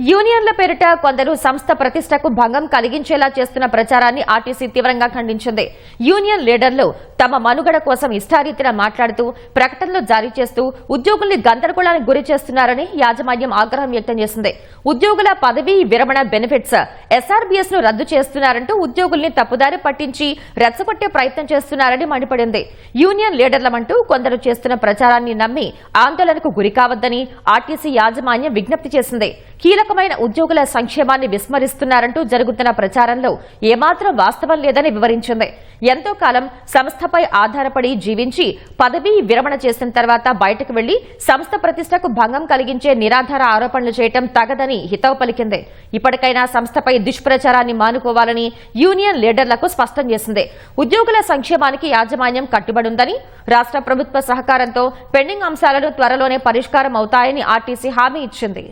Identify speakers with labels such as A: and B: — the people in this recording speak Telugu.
A: యూనియన్ల పేరిట కొందరు సంస్థ ప్రతిష్టకు భంగం కలిగించేలా చేస్తున్న ప్రచారాన్ని ఆర్టీసీ తీవ్రంగా ఖండించింది. యూనియన్ లీడర్లు తమ మనుగడ కోసం ఇష్టారీతిన మాట్లాడుతూ ప్రకటనలు జారీ చేస్తూ ఉద్యోగుల్ని గందరగోళానికి గురి చేస్తున్నారని యాజమాన్యం ఆగ్రహం వ్యక్తం చేసింది. ఉద్యోగుల పదవీ విరమణ బెనిఫిట్స్ ఎస్ఆర్బీఎస్ను రద్దు చేస్తున్నారంటూ ఉద్యోగుల్ని తప్పుదారి పట్టించి రెచ్చగొట్టే ప్రయత్నం చేస్తున్నారని మండిపడింది. యూనియన్ లీడర్లమంటూ కొందరు చేస్తున్న ప్రచారాన్ని నమ్మి ఆందోళనకు గురి కావద్దని ఆర్టీసీ యాజమాన్యం విజ్ఞప్తి చేసింది. కీలకమైన ఉద్యోగుల సంక్షేమాన్ని విస్మరిస్తున్నారంటూ జరుగుతున్న ప్రచారంలో ఏమాత్రం వాస్తవం లేదని వివరించింది. ఎంతో కాలం సంస్థపై ఆధారపడి జీవించి పదవీ విరమణ చేసిన తర్వాత బయటకు వెళ్ళి సంస్థ ప్రతిష్టకు భంగం కలిగించే నిరాధార ఆరోపణలు చేయటం తగదని హితవు పలికింది. ఇప్పటికైనా సంస్థపై దుష్ప్రచారాన్ని మానుకోవాలని యూనియన్ లీడర్లకు స్పష్టం చేసింది. ఉద్యోగుల సంక్షేమానికి యాజమాన్యం కట్టుబడుందని రాష్ట్ర ప్రభుత్వ సహకారంతో పెండింగ్ అంశాలను త్వరలోనే పరిష్కారం అవుతాయని ఆర్టీసీ హామీ ఇచ్చింది.